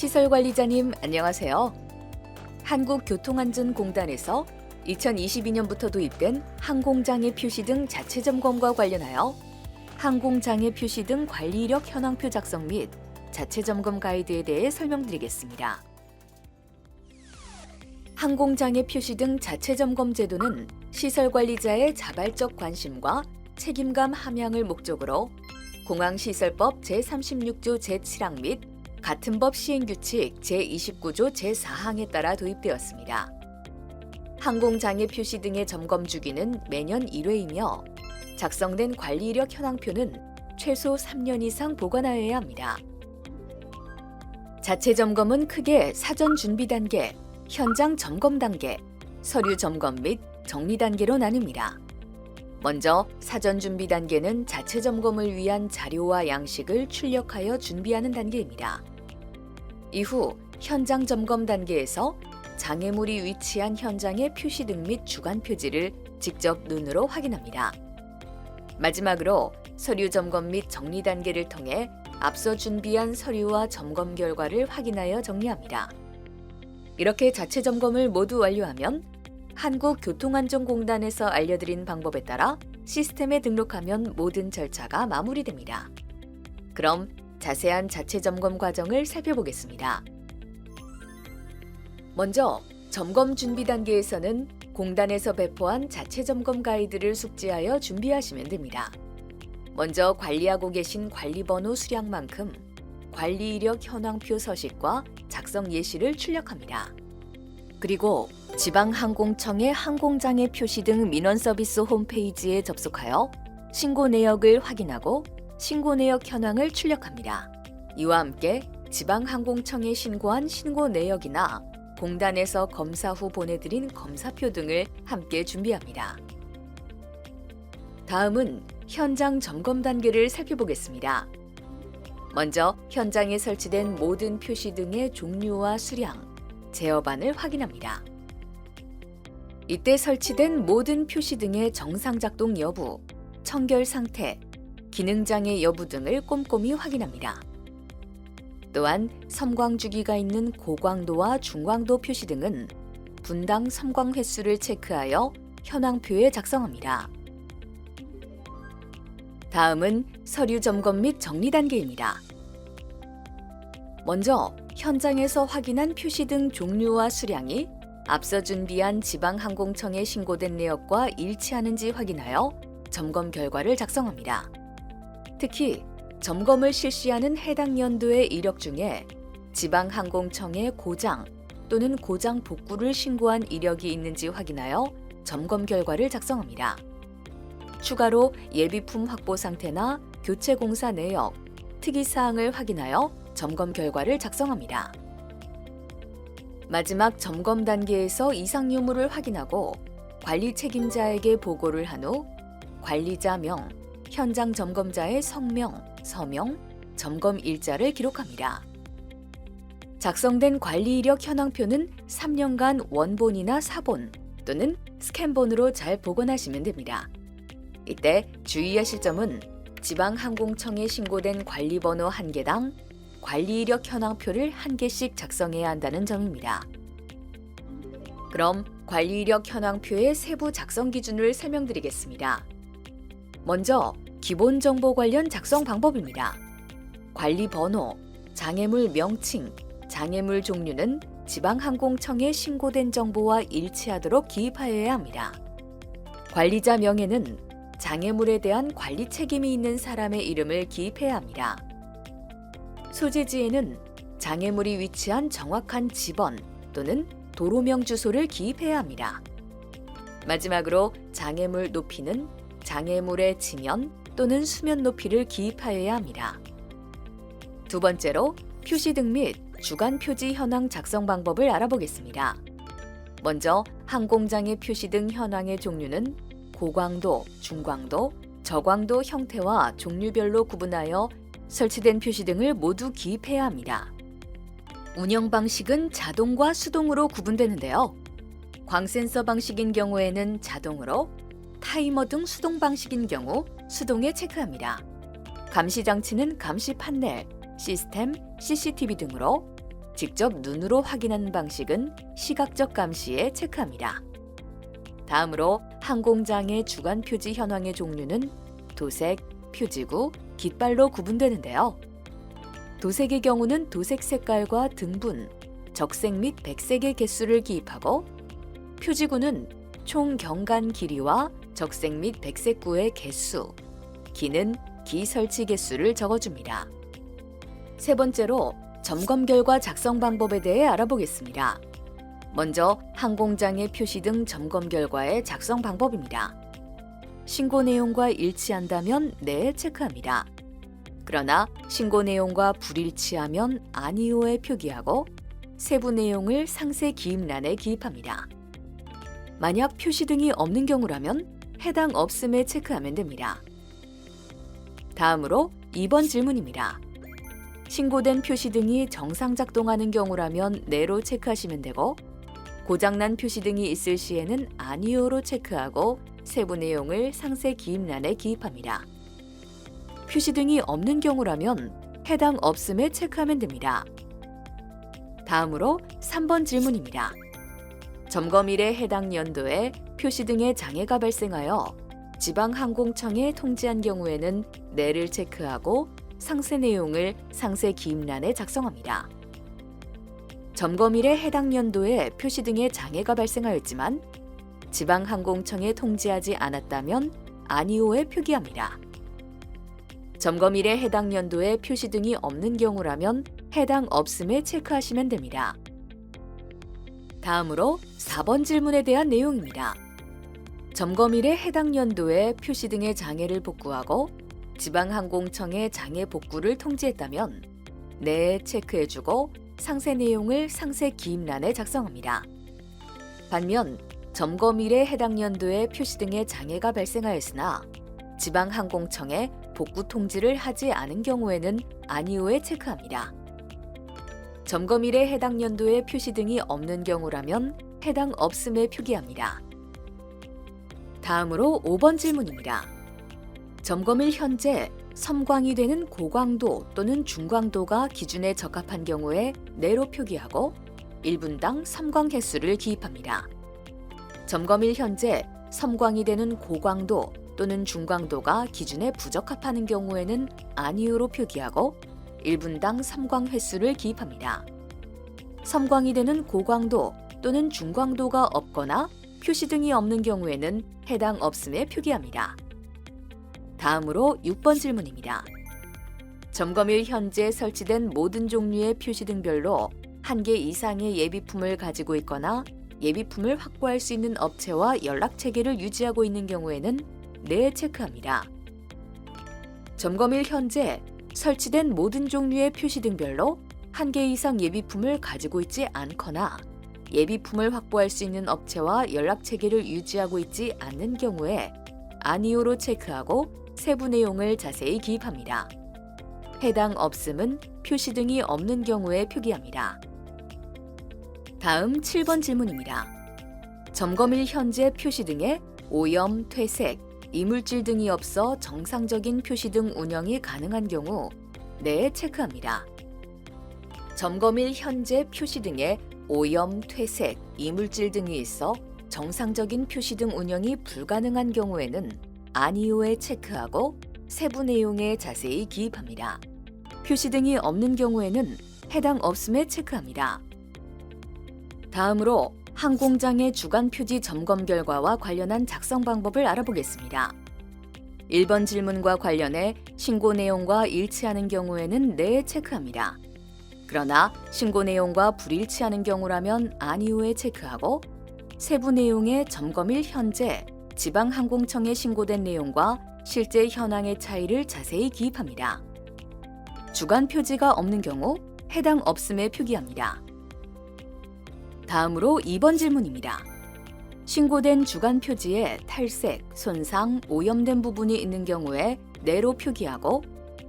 시설 관리자님 안녕하세요. 한국교통안전공단에서 2022년부터 도입된 항공장애 표시 등 자체 점검과 관련하여 항공장애 표시 등 관리 이력 현황표 작성 및 자체 점검 가이드에 대해 설명드리겠습니다. 항공장애 표시 등 자체 점검 제도는 시설 관리자의 자발적 관심과 책임감 함양을 목적으로 공항시설법 제36조 제7항 및 같은 법 시행규칙 제29조 제4항에 따라 도입되었습니다. 항공장애 표시 등의 점검 주기는 매년 1회이며 작성된 관리 이력 현황표는 최소 3년 이상 보관하여야 합니다. 자체 점검은 크게 사전 준비 단계, 현장 점검 단계, 서류 점검 및 정리 단계로 나뉩니다. 먼저 사전 준비 단계는 자체 점검을 위한 자료와 양식을 출력하여 준비하는 단계입니다. 이후 현장 점검 단계에서 장애물이 위치한 현장의 표시 등 및 주간 표지를 직접 눈으로 확인합니다. 마지막으로 서류 점검 및 정리 단계를 통해 앞서 준비한 서류와 점검 결과를 확인하여 정리합니다. 이렇게 자체 점검을 모두 완료하면 한국교통안전공단에서 알려드린 방법에 따라 시스템에 등록하면 모든 절차가 마무리됩니다. 그럼 자세한 자체 점검 과정을 살펴보겠습니다. 먼저 점검 준비 단계에서는 공단에서 배포한 자체 점검 가이드를 숙지하여 준비하시면 됩니다. 먼저 관리하고 계신 관리번호 수량만큼 관리 이력 현황표 서식과 작성 예시를 출력합니다. 그리고 지방항공청의 항공장애 표시 등 민원 서비스 홈페이지에 접속하여 신고 내역을 확인하고 신고 내역 현황을 출력합니다. 이와 함께 지방항공청에 신고한 신고 내역이나 공단에서 검사 후 보내드린 검사표 등을 함께 준비합니다. 다음은 현장 점검 단계를 살펴보겠습니다. 먼저 현장에 설치된 모든 표시 등의 종류와 수량, 제어반을 확인합니다. 이때 설치된 모든 표시 등의 정상 작동 여부, 청결 상태, 기능 장애 여부 등을 꼼꼼히 확인합니다. 또한 섬광 주기가 있는 고광도와 중광도 표시 등은 분당 섬광 횟수를 체크하여 현황표에 작성합니다. 다음은 서류 점검 및 정리 단계입니다. 먼저 현장에서 확인한 표시 등 종류와 수량이 앞서 준비한 지방항공청에 신고된 내역과 일치하는지 확인하여 점검 결과를 작성합니다. 특히 점검을 실시하는 해당 연도의 이력 중에 지방항공청에 고장 또는 고장 복구를 신고한 이력이 있는지 확인하여 점검 결과를 작성합니다. 추가로 예비품 확보 상태나 교체 공사 내역, 특이 사항을 확인하여 점검 결과를 작성합니다. 마지막 점검 단계에서 이상 유무를 확인하고 관리 책임자에게 보고를 한 후 관리자 명, 현장 점검자의 성명, 서명, 점검 일자를 기록합니다. 작성된 관리 이력 현황표는 3년간 원본이나 사본 또는 스캔본으로 잘 복원하시면 됩니다. 이때 주의하실 점은 지방항공청에 신고된 관리번호 한 개당 관리 이력 현황표를 한 개씩 작성해야 한다는 점입니다. 그럼 관리 이력 현황표의 세부 작성 기준을 설명드리겠습니다. 먼저 기본 정보 관련 작성 방법입니다. 관리 번호, 장애물 명칭, 장애물 종류는 지방항공청에 신고된 정보와 일치하도록 기입하여야 합니다. 관리자 명예는 장애물에 대한 관리 책임이 있는 사람의 이름을 기입해야 합니다. 소재지에는 장애물이 위치한 정확한 지번 또는 도로명 주소를 기입해야 합니다. 마지막으로 장애물 높이는 장애물의 지면 또는 수면 높이를 기입하여야 합니다. 두 번째로 표시 등 및 주간 표지 현황 작성 방법을 알아보겠습니다. 먼저 항공장의 표시 등 현황의 종류는 고광도, 중광도, 저광도 형태와 종류별로 구분하여 설치된 표시 등을 모두 기입해야 합니다. 운영 방식은 자동과 수동으로 구분되는데요. 광센서 방식인 경우에는 자동으로, 타이머 등 수동 방식인 경우 수동에 체크합니다. 감시 장치는 감시 판넬, 시스템, CCTV 등으로 직접 눈으로 확인하는 방식은 시각적 감시에 체크합니다. 다음으로 항공장의 주간 표지 현황의 종류는 도색, 표지구, 깃발로 구분되는데요. 도색의 경우는 도색 색깔과 등분, 적색 및 백색의 개수를 기입하고 표지구는 총 경간 길이와 적색 및 백색 구의 개수, 기는 기 설치 개수를 적어줍니다. 세 번째로 점검 결과 작성 방법에 대해 알아보겠습니다. 먼저 항공장의 표시 등 점검 결과의 작성 방법입니다. 신고 내용과 일치한다면 네 체크합니다. 그러나 신고 내용과 불일치하면 아니오에 표기하고 세부 내용을 상세 기입란에 기입합니다. 만약 표시 등이 없는 경우라면 해당 없음에 체크하면 됩니다. 다음으로 2번 질문입니다. 신고된 표시 등이 정상 작동하는 경우라면 네로 체크하시면 되고 고장난 표시 등이 있을 시에는 아니오로 체크하고 세부 내용을 상세 기입란에 기입합니다. 표시 등이 없는 경우라면 해당 없음에 체크하면 됩니다. 다음으로 3번 질문입니다. 점검일에 해당 연도에 표시 등의 장애가 발생하여 지방항공청에 통지한 경우에는 내를 체크하고 상세 내용을 상세 기입란에 작성합니다. 점검일에 해당 연도에 표시 등의 장애가 발생하였지만 지방항공청에 통지하지 않았다면 아니오에 표기합니다. 점검일에 해당 연도에 표시 등이 없는 경우라면 해당 없음에 체크하시면 됩니다. 다음으로 4번 질문에 대한 내용입니다. 점검일에 해당 연도에 표시 등의 장애를 복구하고 지방항공청에 장애 복구를 통지했다면 네 체크해주고 상세 내용을 상세 기입란에 작성합니다. 반면 점검일에 해당 연도에 표시 등의 장애가 발생하였으나 지방항공청에 복구 통지를 하지 않은 경우에는 아니오에 체크합니다. 점검일에 해당 연도에 표시 등이 없는 경우라면 해당 없음에 표기합니다. 다음으로 5번 질문입니다. 점검일 현재 섬광이 되는 고광도 또는 중광도가 기준에 적합한 경우에 네로 표기하고 1분당 섬광 횟수를 기입합니다. 점검일 현재 섬광이 되는 고광도 또는 중광도가 기준에 부적합하는 경우에는 아니오로 표기하고 1분당 섬광 횟수를 기입합니다. 섬광이 되는 고광도 또는 중광도가 없거나 표시 등이 없는 경우에는 해당 없음에 표기합니다. 다음으로 6번 질문입니다. 점검일 현재 설치된 모든 종류의 표시 등별로 한 개 이상의 예비품을 가지고 있거나 예비품을 확보할 수 있는 업체와 연락 체계를 유지하고 있는 경우에는 네 체크합니다. 점검일 현재 설치된 모든 종류의 표시 등별로 한 개 이상 예비품을 가지고 있지 않거나 예비품을 확보할 수 있는 업체와 연락 체계를 유지하고 있지 않는 경우에 아니오로 체크하고 세부 내용을 자세히 기입합니다. 해당 없음은 표시 등이 없는 경우에 표기합니다. 다음 7번 질문입니다. 점검일 현재 표시 등에 오염, 퇴색, 이물질 등이 없어 정상적인 표시 등 운영이 가능한 경우 네 체크합니다. 점검일 현재 표시 등에 오염, 퇴색, 이물질 등이 있어 정상적인 표시 등 운영이 불가능한 경우에는 아니오에 체크하고 세부 내용에 자세히 기입합니다. 표시 등이 없는 경우에는 해당 없음에 체크합니다. 다음으로 항공장의 주간 표지 점검 결과와 관련한 작성 방법을 알아보겠습니다. 1번 질문과 관련해 신고 내용과 일치하는 경우에는 네 체크합니다. 그러나 신고 내용과 불일치하는 경우라면 아니오에 체크하고 세부 내용의 점검일 현재 지방항공청에 신고된 내용과 실제 현황의 차이를 자세히 기입합니다. 주간 표지가 없는 경우 해당 없음에 표기합니다. 다음으로 2번 질문입니다. 신고된 주간 표지에 탈색, 손상, 오염된 부분이 있는 경우에 네로 표기하고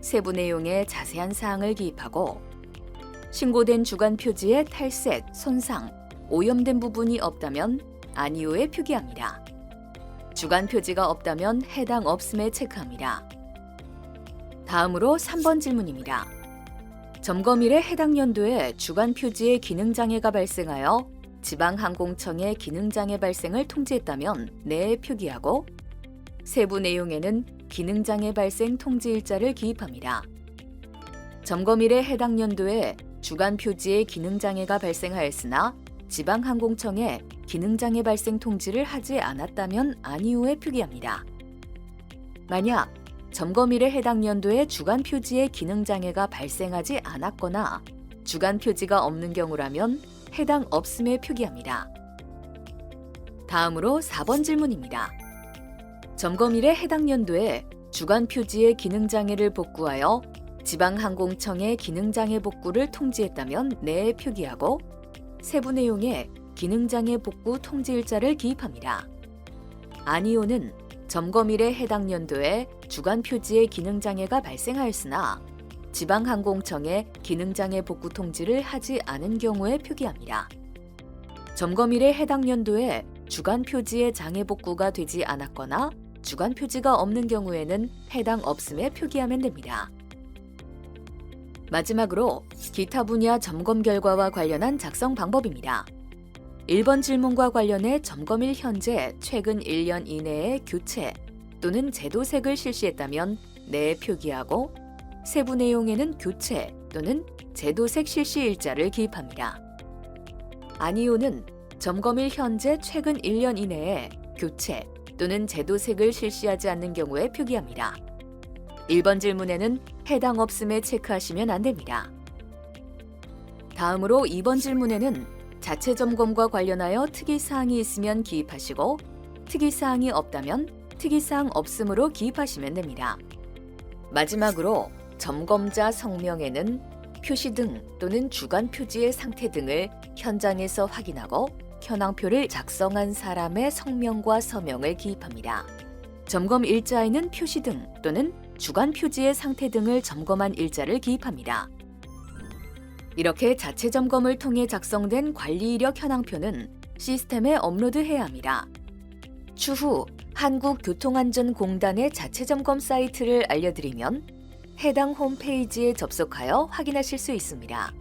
세부 내용에 자세한 사항을 기입하고 신고된 주간 표지에 탈색, 손상, 오염된 부분이 없다면 아니오에 표기합니다. 주간 표지가 없다면 해당 없음에 체크합니다. 다음으로 3번 질문입니다. 점검일에 해당 연도에 주간 표지에 기능 장애가 발생하여 지방항공청에 기능 장애 발생을 통지했다면 내에 표기하고 세부 내용에는 기능 장애 발생 통지 일자를 기입합니다. 점검일에 해당 연도에 주간 표지에 기능 장애가 발생하였으나 지방항공청에 기능 장애 발생 통지를 하지 않았다면 아니오에 표기합니다. 만약 점검일에 해당 연도에 주간 표지에 기능 장애가 발생하지 않았거나 주간 표지가 없는 경우라면 해당 없음에 표기합니다. 다음으로 4번 질문입니다. 점검일에 해당 연도에 주간 표지의 기능 장애를 복구하여 지방항공청에 기능 장애 복구를 통지했다면 내에 표기하고 세부 내용에 기능 장애 복구 통지 일자를 기입합니다. 아니오는 점검일에 해당 연도에 주간 표지에 기능 장애가 발생하였으나 지방항공청에 기능 장애 복구 통지를 하지 않은 경우에 표기합니다. 점검일에 해당 연도에 주간 표지의 장애 복구가 되지 않았거나 주간 표지가 없는 경우에는 해당 없음에 표기하면 됩니다. 마지막으로 기타 분야 점검 결과와 관련한 작성 방법입니다. 1번 질문과 관련해 점검일 현재 최근 1년 이내에 교체 또는 제도색을 실시했다면 내에 표기하고 세부 내용에는 교체 또는 제도색 실시 일자를 기입합니다. 아니오는 점검일 현재 최근 1년 이내에 교체 또는 제도색을 실시하지 않는 경우에 표기합니다. 1번 질문에는 해당 없음에 체크하시면 안 됩니다. 다음으로 2번 질문에는 자체 점검과 관련하여 특이사항이 있으면 기입하시고 특이사항이 없다면 특이사항 없음으로 기입하시면 됩니다. 마지막으로 점검자 성명에는 표시 등 또는 주간 표지의 상태 등을 현장에서 확인하고 현황표를 작성한 사람의 성명과 서명을 기입합니다. 점검 일자에는 표시 등 또는 주간 표지의 상태 등을 점검한 일자를 기입합니다. 이렇게 자체 점검을 통해 작성된 관리 이력 현황표는 시스템에 업로드해야 합니다. 추후 한국교통안전공단의 자체 점검 사이트를 알려드리면 해당 홈페이지에 접속하여 확인하실 수 있습니다.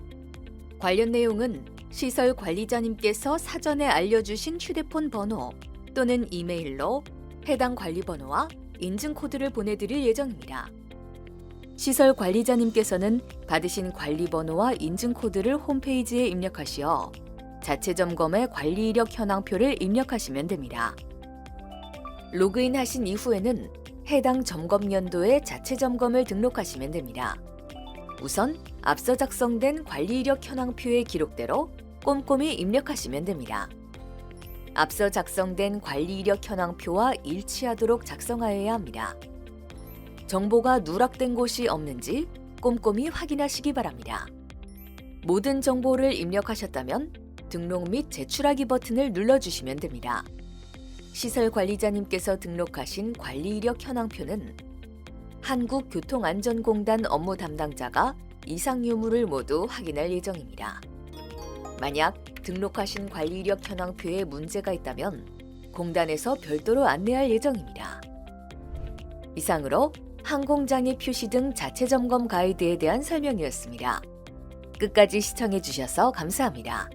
관련 내용은 시설 관리자님께서 사전에 알려주신 휴대폰 번호 또는 이메일로 해당 관리 번호와 인증 코드를 보내드릴 예정입니다. 시설 관리자님께서는 받으신 관리 번호와 인증 코드를 홈페이지에 입력하시어 자체 점검의 관리 이력 현황표를 입력하시면 됩니다. 로그인 하신 이후에는 해당 점검 연도의 자체 점검을 등록하시면 됩니다. 우선 앞서 작성된 관리 이력 현황표의 기록대로 꼼꼼히 입력하시면 됩니다. 앞서 작성된 관리 이력 현황표와 일치하도록 작성하여야 합니다. 정보가 누락된 곳이 없는지 꼼꼼히 확인하시기 바랍니다. 모든 정보를 입력하셨다면 등록 및 제출하기 버튼을 눌러주시면 됩니다. 시설 관리자님께서 등록하신 관리 이력 현황표는 한국교통안전공단 업무 담당자가 이상 유무를 모두 확인할 예정입니다. 만약 등록하신 관리 이력 현황표에 문제가 있다면 공단에서 별도로 안내할 예정입니다. 이상으로 항공장애 표시 등 자체 점검 가이드에 대한 설명이었습니다. 끝까지 시청해 주셔서 감사합니다.